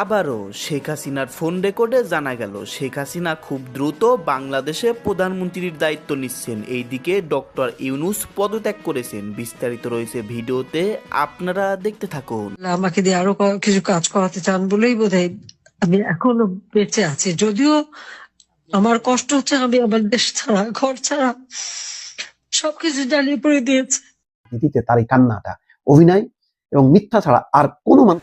আবারও শেখ হাসিনার ফোন রেকর্ডে জানা গেল শেখ হাসিনা খুব দ্রুত বাংলাদেশে প্রধানমন্ত্রীর দায়িত্ব নিচ্ছেন। এইদিকে ডক্টর ইউনুস পদত্যাগ করেছেন। বিস্তারিত রয়েছে ভিডিওতে আপনারা দেখতে থাকুন। আমাকে দিয়ে আরও কিছু কাজ করাতে চান বলেই বোধহয় আমি এখনও বেঁচে আছি। যদিও আমার কষ্ট হচ্ছে আমি আমার দেশ ছাড়া ঘর ছাড়া সবকিছু জ্বালিয়ে পড়ে দিয়েছে। দিতে তার এই কান্নাটা অভিনয় এবং মিথ্যা ছাড়া আর কোনো মানুষ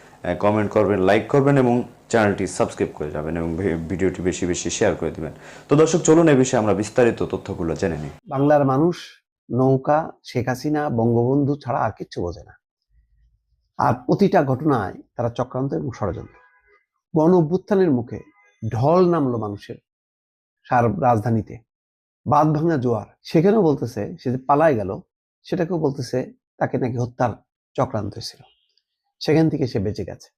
কমেন্ট করবেন লাইক করবেন এবং চ্যানেলটি সাবস্ক্রাইব করে যাবেন এবং ভিডিওটি বেশি বেশি শেয়ার করে দিবেন। তো দর্শক, চলুন এ বিষয়ে আমরা বিস্তারিত তথ্যগুলো জেনে নিই। বাংলার মানুষ নৌকা, শেখ হাসিনা, বঙ্গবন্ধু ছাড়া আর কিচ্ছু বোঝে না। আর প্রতিটা ঘটনায় তারা চক্রান্ত এবং ষড়যন্ত্র। গণ অভ্যুত্থানের মুখে ঢল নামলো মানুষের সার রাজধানীতে। বাদ ভাঙা জোয়ার। সেখানেও বলতেছে, সে যে পালায় গেল, সেটাকেও বলতেছে, তাকে নাকি হত্যার চক্রান্ত ছিল সেখান থেকে সে বেঁচে গেছে।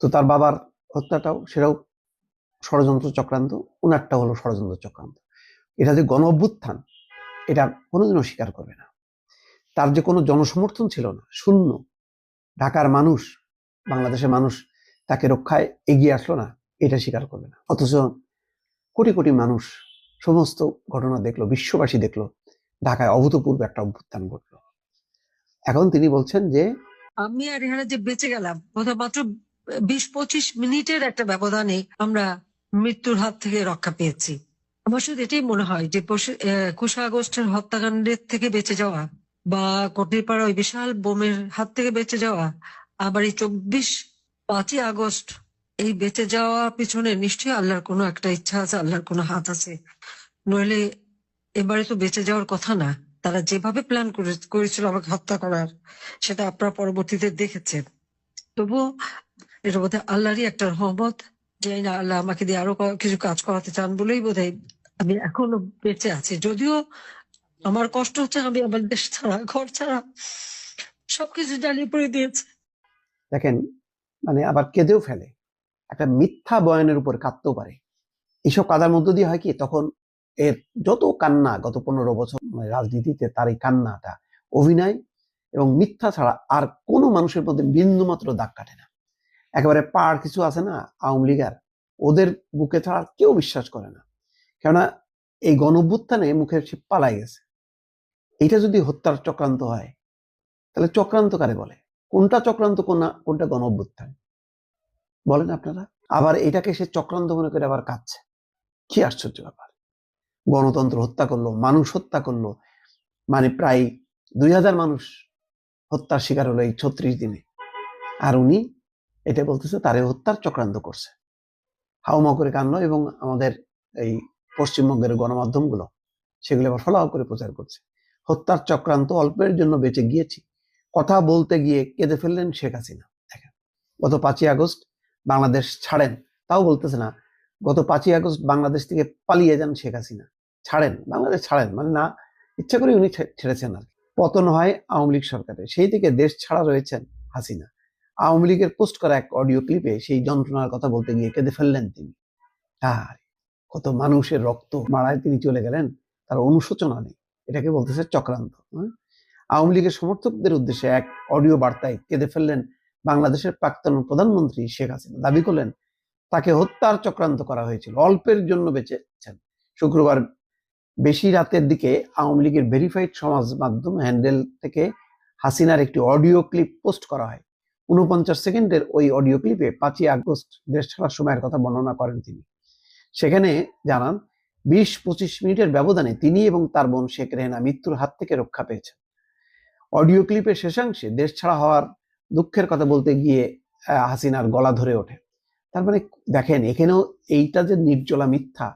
তো তার বাবার হত্যাটাও, সেটাও ষড়যন্ত্র চক্রান্ত উনারটা হলো ষড়যন্ত্র চক্রান্ত। এটা যে গণ অভ্যুত্থান এটা কোনোদিনও স্বীকার করবে না। তার যে কোনো জনসমর্থন ছিল না, শূন্য। ঢাকার মানুষ, বাংলাদেশের মানুষ তাকে রক্ষায় এগিয়ে আসলো না, এটা স্বীকার করবে না। অথচ কোটি কোটি মানুষ, সমস্ত ঘটনা দেখল, বিশ্ববাসী দেখল, ঢাকায় অভূতপূর্ব একটা অভ্যুত্থান ঘটলো। এখন তিনি বলছেন যে আমি আর এখানে যে বেঁচে গেলাম, বোধহয় মাত্র বিশ পঁচিশ মিনিটের একটা ব্যবধানে আমরা মৃত্যুর হাত থেকে রক্ষা পেয়েছি। আমার শুধু এটাই মনে হয় যে আগস্টের হত্যাকাণ্ডের থেকে বেঁচে যাওয়া বা কটিপাড়া ওই বিশাল বোমের হাত থেকে বেঁচে যাওয়া, আবার এই চব্বিশ পাঁচই আগস্ট এই বেঁচে যাওয়া পিছনে নিশ্চয়ই আল্লাহর কোনো একটা ইচ্ছা আছে, আল্লাহর কোনো হাত আছে। নইলে এবারে তো বেঁচে যাওয়ার কথা না। তারা যেভাবে প্ল্যান করেছিল আমাকে হত্যা করার, সেটা আপনারা পরবর্তীতে দেখেছেন। তবুও এটা বোধহয় আল্লাহরই একটা রহমত, যে না আল্লাহ আমাকে দিয়ে আরও কিছু কাজ করাতে চান বলেই বোধহয় আমি এখনও বেঁচে আছি। যদিও আমার কষ্ট হচ্ছে, আমি আমার দেশ ছাড়া, ঘর ছাড়া সবকিছু জ্বালিয়ে পড়ে দিয়েছে। দেখেন মানে আবার কেঁদেও ফেলে। একটা মিথ্যা বয়ানের উপর কাঁদতেও পারে। এইসব কাদার মধ্য দিয়ে হয় কি? তখন এর যত কান্না গত পনেরো বছর মানে রাজনীতিতে তার এই কান্নাটা, অভিনয় এবং মিথ্যা ছাড়া আর কোনো মানুষের মধ্যে বিন্দু মাত্র দাগ কাটে না। একেবারে পাড় কিছু আছে না, আওয়ামী লীগার, ওদের বুকে ছাড়া কেউ বিশ্বাস করে না। কেননা এই গণভ্যুত্থানে মুখের সে পালাই গেছে। এটা যদি হত্যার চক্রান্ত হয়, তাহলে চক্রান্ত কারে বলে? কোনটা চক্রান্ত, কোনটা কোনটা গণ অভ্যুত্থান বলেন আপনারা। আবার এটাকে সে চক্রান্ত মনে করে আবার কাঁদছে। কি আশ্চর্য ব্যাপার। গণতন্ত্র হত্যা করল, মানুষ হত্যা করল। মানে প্রায় দুই হাজার মানুষ হত্যার শিকার হলো এই ছত্রিশ দিনে। আর উনি এটা বলতেছে, তারে হত্যার চক্রান্ত করছে। হাউমা করে কানলো এবং আমাদের এই পশ্চিমবঙ্গের গণমাধ্যমগুলো সেগুলো আবার ফলাও করে প্রচার করছে। হত্যার চক্রান্ত অল্পের জন্য বেঁচে গিয়েছি। কথা বলতে গিয়ে কেঁদে ফেললেন শেখ হাসিনা। দেখেন, গত পাঁচই আগস্ট বাংলাদেশ ছাড়েন, তাও বলতেছে না। গত পাঁচই আগস্ট বাংলাদেশ থেকে পালিয়ে যান শেখ হাসিনা। ছাড়েন, বাংলাদেশ ছাড়েন মানে না, ইচ্ছা করে উনি ছেড়েছেন আর। পতন হয় আওয়ামী লীগ সরকারের। সেই থেকে দেশ ছাড়া রয়েছেন হাসিনা। আওয়ামী লীগের পোস্ট করা এক অডিও ক্লিপে সেই যন্ত্রণার কথা বলতে গিয়ে কেঁদে ফেললেন তিনি। আর কত মানুষের রক্ত মারায় তিনি চলে গেলেন, তার অনুশোচনা নেই। এটাকে বলতেছে চক্রান্ত হ্যাঁ? আওয়ামী লীগের সমর্থকদের উদ্দেশ্যে এক অডিও বার্তায় কেঁদে ফেললেন বাংলাদেশের প্রাক্তন প্রধানমন্ত্রী শেখ হাসিনা। দাবি করলেন, তাকে হত্যার চক্রান্ত করা হয়েছিল। অল্পের জন্য বেঁচেছেন। শুক্রবার বেশি রাতের দিকে আওয়ামী লীগের ভেরিফাইড সমাজ মাধ্যম হ্যান্ডেল থেকে হাসিনার একটি অডিও ক্লিপ পোস্ট করা হয়। উনপঞ্চাশ সেকেন্ডের ওই অডিও ক্লিপে পাঁচই আগস্ট দেশ ছাড়ার সময়ের কথা বর্ণনা করেন তিনি। সেখানে জানান, বিশ পঁচিশ মিনিটের ব্যবধানে তিনি এবং তার বোন শেখ রেহেনা মৃত্যুর হাত থেকে রক্ষা পেয়েছেন। অডিও ক্লিপের শেষাংশে দেশ ছাড়া হওয়ার দুঃখের কথা বলতে গিয়ে হাসিনার গলা ধরে ওঠে। তার মানে দেখেন, এখানেও এইটা যে নির্জলা মিথ্যা,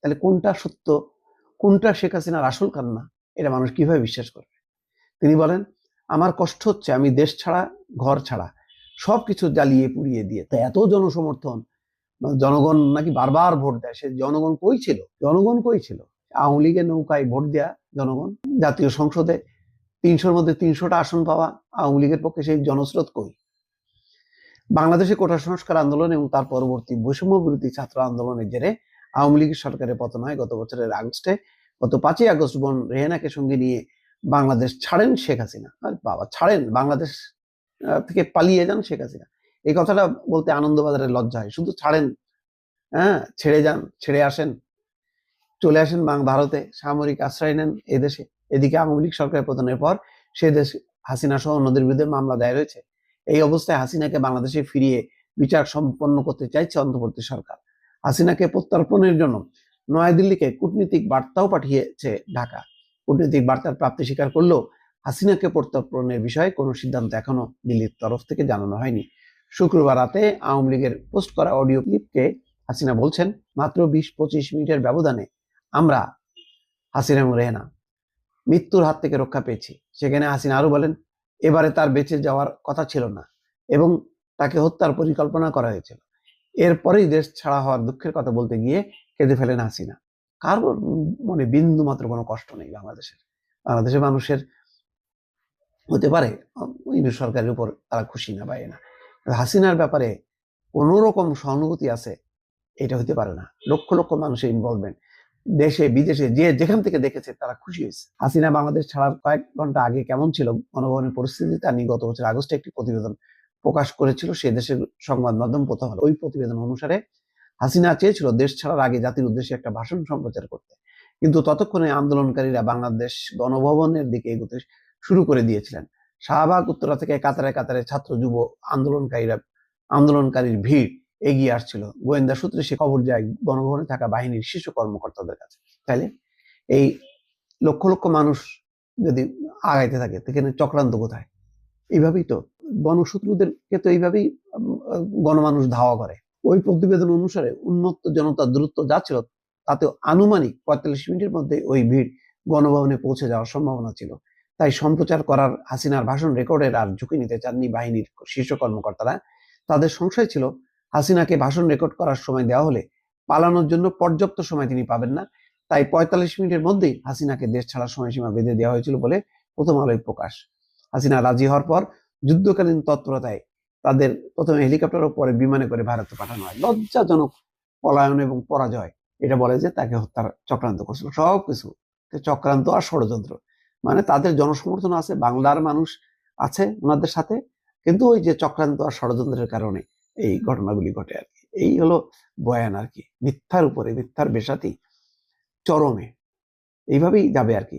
তাহলে কোনটা সত্য কোনটা শেখ হাসিনার আসল কান্না? এটা মানুষ কীভাবে বিশ্বাস করবে? তিনি বলেন, আমার কষ্ট হচ্ছে, আমি দেশ ছাড়া, ঘর ছাড়া, সবকিছু জ্বালিয়ে পুড়িয়ে দিয়ে। তা এত জনসমর্থন জনগণ নাকি বারবার ভোট দেয়, সে জনগণ কই ছিল? জনগণ কই ছিল? আওয়ামী লীগের নৌকায় ভোট দেয়া জনগণ, জাতীয় সংসদে তিনশোর মধ্যে তিনশোটা আসন পাওয়া আওয়ামী লীগের পক্ষে সেই জনস্রোত কই? বাংলাদেশে কোটা সংস্কার আন্দোলন এবং তার পরবর্তী বৈষম্য বিরোধী ছাত্র আন্দোলনের জেরে আওয়ামী লীগের সরকারের পতন হয়। গত বছরের আগস্টে, গত পাঁচই আগস্ট বোন রেহেনাকে সঙ্গে নিয়ে বাংলাদেশ ছাড়েন শেখ হাসিনা। আর বাবা, ছাড়েন, বাংলাদেশ থেকে পালিয়ে যান শেখ হাসিনা। এই কথাটা বলতে আনন্দবাজারের লজ্জা হয়। শুধু ছাড়েন হ্যাঁ ছেড়ে যান, ছেড়ে আসেন, চলে আসেন ভারতে, সামরিক আশ্রয় নেন এদেশে এদিকে আওয়ামী লীগ সরকারের পতনের পর সে দেশ হাসিনা সহ অন্যদের বিরুদ্ধে মামলা দায়ের হয়েছে। এই অবস্থায় হাসিনাকে বাংলাদেশে ফিরিয়ে বিচার সম্পন্ন করতে চাইছে অন্তর্বর্তী সরকার। হাসিনাকে প্রত্যর্পণের জন্য নয়াদিল্লিকে কূটনীতিক বার্তাও পাঠিয়েছে ঢাকা। কূটনীতিক বার্তার প্রাপ্তি স্বীকার করলেও হাসিনাকে প্রত্যর্পণের বিষয়ে কোনো সিদ্ধান্ত এখনও দিল্লির তরফ থেকে জানানো হয়নি। শুক্রবার রাতে আওয়ামী লীগের পোস্ট করা অডিও ক্লিপকে হাসিনা বলছেন, মাত্র বিশ পঁচিশ মিনিটের ব্যবধানে আমরা হাসিনা এবং রেহেনা মৃত্যুর হাত থেকে রক্ষা পেয়েছি। সেখানে হাসিনা আরও বলেন, এবারে তার বেঁচে যাওয়ার কথা ছিল না এবং তাকে হত্যার পরিকল্পনা করা হয়েছিল। এরপরেই দেশ ছাড়া হওয়ার দুঃখের কথা বলতে গিয়ে কেঁদে ফেলেন হাসিনা। কার মনে বিন্দু মাত্র কোনো কষ্ট নেই বাংলাদেশের। বাংলাদেশের মানুষের হতে পারে, ইন্দু সরকারের উপর তারা খুশি না পায় না। হাসিনার ব্যাপারে কোন রকম সহানুভূতি আছে, এটা হতে পারে না। লক্ষ লক্ষ মানুষের ইনভলভমেন্ট দেশে, বিদেশে যে যেখান থেকে দেখেছে তারা খুশি হয়েছে। হাসিনা বাংলাদেশ ছাড়ার কয়েক ঘণ্টা আগে কেমন ছিল গণভবনের পরিস্থিতি তা নিয়ে গত বছর আগস্টে একটি প্রতিবেদন প্রকাশ করেছিল সে দেশের সংবাদ মাধ্যম প্রথম আলো। ওই প্রতিবেদন অনুসারে হাসিনা চেয়েছিল দেশ ছাড়ার আগে জাতির উদ্দেশ্যে একটা ভাষণ সম্প্রচার করতে। কিন্তু ততক্ষণে আন্দোলনকারীরা বাংলাদেশ গণভবনের দিকে এগোতে শুরু করে দিয়েছিলেন। শাহবাগ, উত্তরা থেকে কাতারে কাতারে ছাত্র, যুব আন্দোলনকারীরা, আন্দোলনকারীর ভিড় এগিয়ে আসছিল। গোয়েন্দা সূত্রে সে খবর যায়, গণভবনে থাকা বাহিনীর শীর্ষ কর্মকর্তাদের কাছে। তাইলে এই লক্ষ লক্ষ মানুষ যদি আগাইতে থাকে, সেখানে চক্রান্ত কোথায়? এইভাবেই তো গণশত্রুদেরকে তো এইভাবেই গণমানুষ ধাওয়া করে। ওই প্রতিবেদন অনুসারে উন্মত্ত জনতার দূরত্ব যা ছিল তাতে আনুমানিক পঁয়তাল্লিশ মিনিটের মধ্যে ওই ভিড় গণভবনে পৌঁছে যাওয়ার সম্ভাবনা ছিল। তাই সম্প্রচার করার হাসিনার ভাষণ রেকর্ডের আর ঝুঁকি নিতে চাননি বাহিনীর শীর্ষ কর্মকর্তারা। তাদের সংশয় ছিল, হাসিনাকে ভাষণ রেকর্ড করার সময় দেওয়া হলে পালানোর জন্য পর্যাপ্ত সময় তিনি পাবেন না। তাই পঁয়তাল্লিশ মিনিটের মধ্যেই হাসিনাকে দেশ ছাড়ার সময়সীমা বেঁধে দেওয়া হয়েছিল বলে প্রথম আলোয় প্রকাশ। হাসিনা রাজি হওয়ার পর যুদ্ধকালীন তৎপরতায় তাদের প্রথমে হেলিকপ্টার ও পরে বিমানে করে ভারতে পাঠানো হয়। লজ্জাজনক পলায়ন এবং পরাজয়, এটা বলে যে তাকে হত্যার চক্রান্ত করছিল। সব কিছু চক্রান্ত আর ষড়যন্ত্র মানে তাদের জনসমর্থন আছে, বাংলার মানুষ আছে ওনাদের সাথে, কিন্তু ওই যে চক্রান্ত আর ষড়যন্ত্রের কারণে এই ঘটনাগুলি ঘটে আর কি। এই হলো বয়ান আর কি। মিথ্যার উপরে, মিথ্যার বেশাতি চরমে, এইভাবেই যাবে আর কি।